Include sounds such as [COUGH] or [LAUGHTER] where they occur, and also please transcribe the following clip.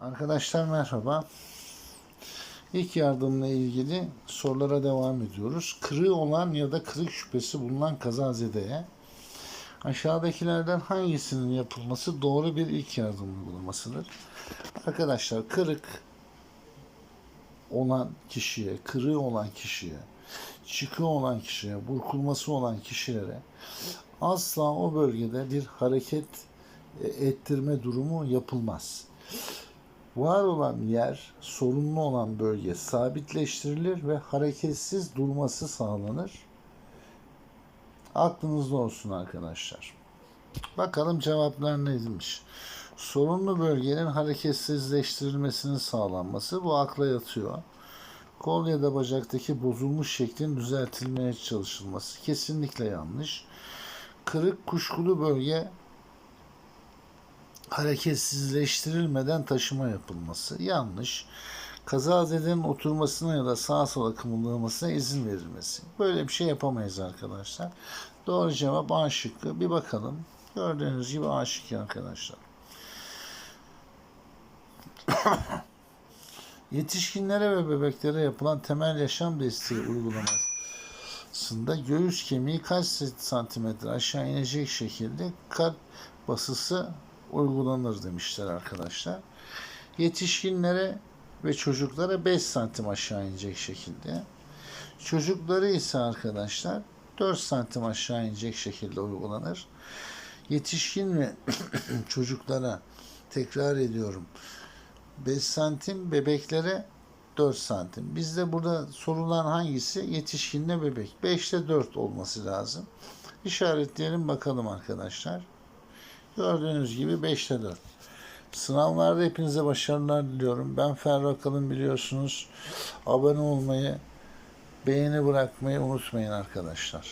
Arkadaşlar merhaba. İlk yardımla ilgili sorulara devam ediyoruz. Kırığı olan ya da kırık şüphesi bulunan kazazedeye aşağıdakilerden hangisinin yapılması doğru bir ilk yardım uygulamasıdır? Arkadaşlar kırık olan kişiye, kırığı olan kişiye, çıkığı olan kişiye, burkulması olan kişilere asla o bölgede bir hareket e, ettirme durumu yapılmaz. Var olan yer, sorunlu olan bölge sabitleştirilir ve hareketsiz durması sağlanır. Aklınızda olsun arkadaşlar. Bakalım cevaplar neymiş? Sorunlu bölgenin hareketsizleştirilmesinin sağlanması bu akla yatıyor. Kol ya da bacaktaki bozulmuş şeklin düzeltilmeye çalışılması kesinlikle yanlış. Kırık kuşkulu bölge hareketsizleştirilmeden taşıma yapılması yanlış. Kazazedenin oturmasına ya da sağa sola kımıldamasına izin verilmesi. Böyle bir şey yapamayız arkadaşlar. Doğru cevap A şıkkı. Bir bakalım. Gördüğünüz gibi A şıkkı arkadaşlar. [COUGHS] Yetişkinlere ve bebeklere yapılan temel yaşam desteği uygulamasında göğüs kemiği kaç santimetre aşağı inecek şekilde kalp basısı uygulanır demişler arkadaşlar. Yetişkinlere ve çocuklara 5 santim aşağı inecek şekilde. Çocukları ise arkadaşlar 4 santim aşağı inecek şekilde uygulanır. Yetişkin ve [CLEARS THROAT] çocuklara tekrar ediyorum 5 santim bebeklere 4 santim. Bizde burada sorulan hangisi? Yetişkinle bebek. 5'te 4 olması lazım. İşaretleyelim bakalım arkadaşlar. Gördüğünüz gibi 5'te 4. Sınavlarda hepinize başarılar diliyorum. Ben Ferro Kalın biliyorsunuz. Abone olmayı, beğeni bırakmayı unutmayın arkadaşlar.